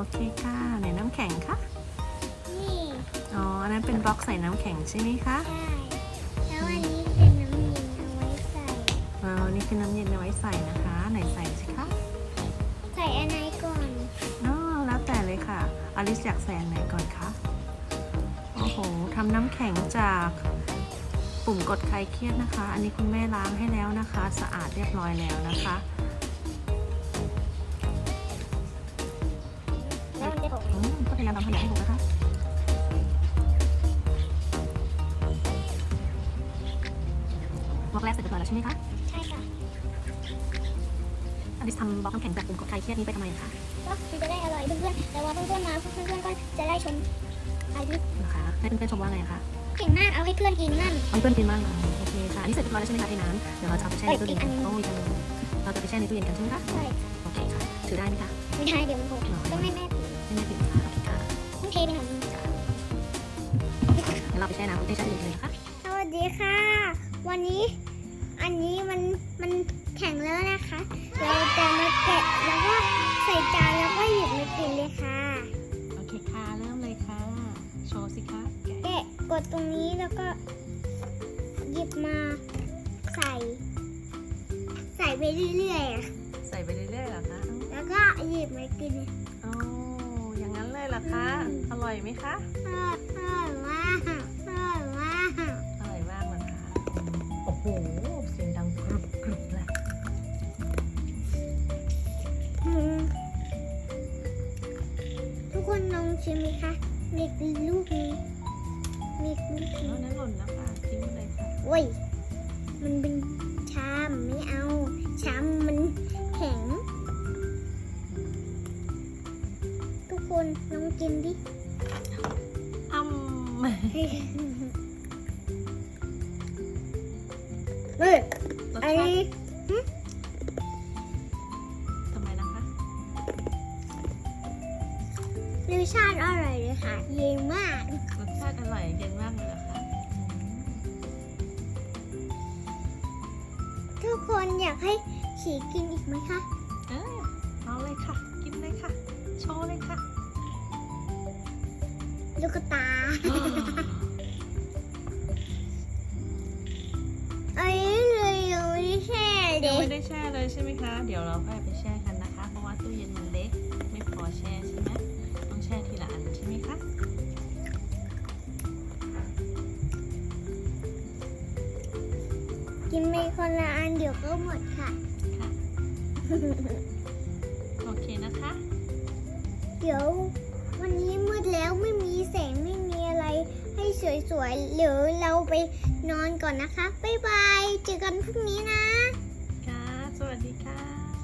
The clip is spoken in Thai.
โอเคค่ะไหนน้ำแข็งคะนี่อ๋ออันนั้นเป็นบล็อกใส่น้ำแข็งใช่ไหมคะใช่แล้วอันนี้เป็นน้ำเย็นเอาไว้ใส่อ๋อนี่คือน้ำเย็นเอาไว้ใส่นะคะ ไหนใส่สิคะใส่อันไหนก่อนอ๋อแล้วแต่เลยค่ะอลิซอยากใส่อันไหนก่อนคะโอ้โหทำน้ำแข็งจากปุ่มกดคลายเครียดนะคะ อันนี้คุณแม่ล้างให้แล้วนะคะ สะอาดเรียบร้อยแล้วนะคะายามทำขยะให้หมดนะคะบล็อกแรกเสร็จเรียบร้อยแล้วใช่ไหมคะ ใช่ค่ะอลิสทำบล็อกน้ำแข็งจากปุ่มกดคลายเครียดนี้ไปทำไมคะ ก็คือจะได้อร่อยเพื่อนๆ แต่ว่าเพื่อนๆมาเพื่อนๆก็จะได้ชมอายุนะคะให้เพื่อนๆชมว่าไงคะ เก่งมากเอาให้เพื่อนกินนั่นเอาให้เพื่อนกินบ้างค่ะโอเคค่ะอันนี้เสร็จเรียบร้อยแล้วใช่ไหมคะไอ้น้ำเดี๋ยวเราจะเอาไปแช่ในตู้เย็นกันเอ้ยอีกอันหนึ่งต้องมีกันเราจะไปแช่ในตู้เย็นกันใช่ไหมคะ ใช่ โอเคค่ะ ถือได้ไหมคะ ไม่ได้เดี๋ยวมันหกต้องให้แม่ถือ ไม่ไม่ถือค่ะโอเคค่ะต้องเทไปหน่อยนึงเดี๋ยวเราไปแช่น้ำในแช่ตู้เย็นกันเลยนะคะสวัสดีค่ะ วันนี้อันนี้มันมันแข็งแล้วนะคะ เราจะมาแกะแล้วก็ใส่จานแล้วก็หยิบมากินเลยค่ะ โอเคค่ะเริ่มเลยค่ะ โชว์สิคะแกะกดตรงนี้แล้วก็หยิบมาใส่ ใส่ไปเรื่อยๆอะใส่ไปเรื่อยๆเหรอคะ แล้วก็หยิบมากิน เลยเหรอคะอืมอร่อยไหมคะอร่อยอร่อยมากอร่อยมากอร่อยมากเลยค่ะโอ้โห เสียงดังกรุบกรุบเลยอืมทุกคนลองชิมไหมคะมีลูกนี้มีลูกแล้นี้วนั้นหล่นแล้วค่ะทิ้งเลยค่ะโอ้ย มันเป็นชามไม่เอา คนลองกินดิอ้ำเฮ้ยรสอันชาตินี้ทำไมนะคะ รสชาติอร่อยเลยค่ะ เย็นมาก รสชาติอร่อยเย็นมากเลยเหรอคะทุกคนอยากให้ฉีกินอีกไหมคะ เออเอาเลยค่ะ กินเลยค่ะ โชว์เลยค่ะ ลูกตาอันนี้เลยยังไม่ได้แช่เลยังยไม่ได้แช่เลยใช่ไหมคะ เดี๋ยวเราค่อยไปแช่กันนะคะ เพราะว่าตู้เย็นมันเล็ก ไม่พอแช่ใช่ไหมต้องแช่ทีละอันใช่ไหมคะกินไปคนละอันเดี๋ยวก็หมดค่ะ ค่ะ โอเคนะคะ เดี๋ยว สวยๆ หรือเราไปนอนก่อนนะคะ บ๊ายบาย เจอกันพรุ่งนี้นะค่ะสวัสดีค่ะ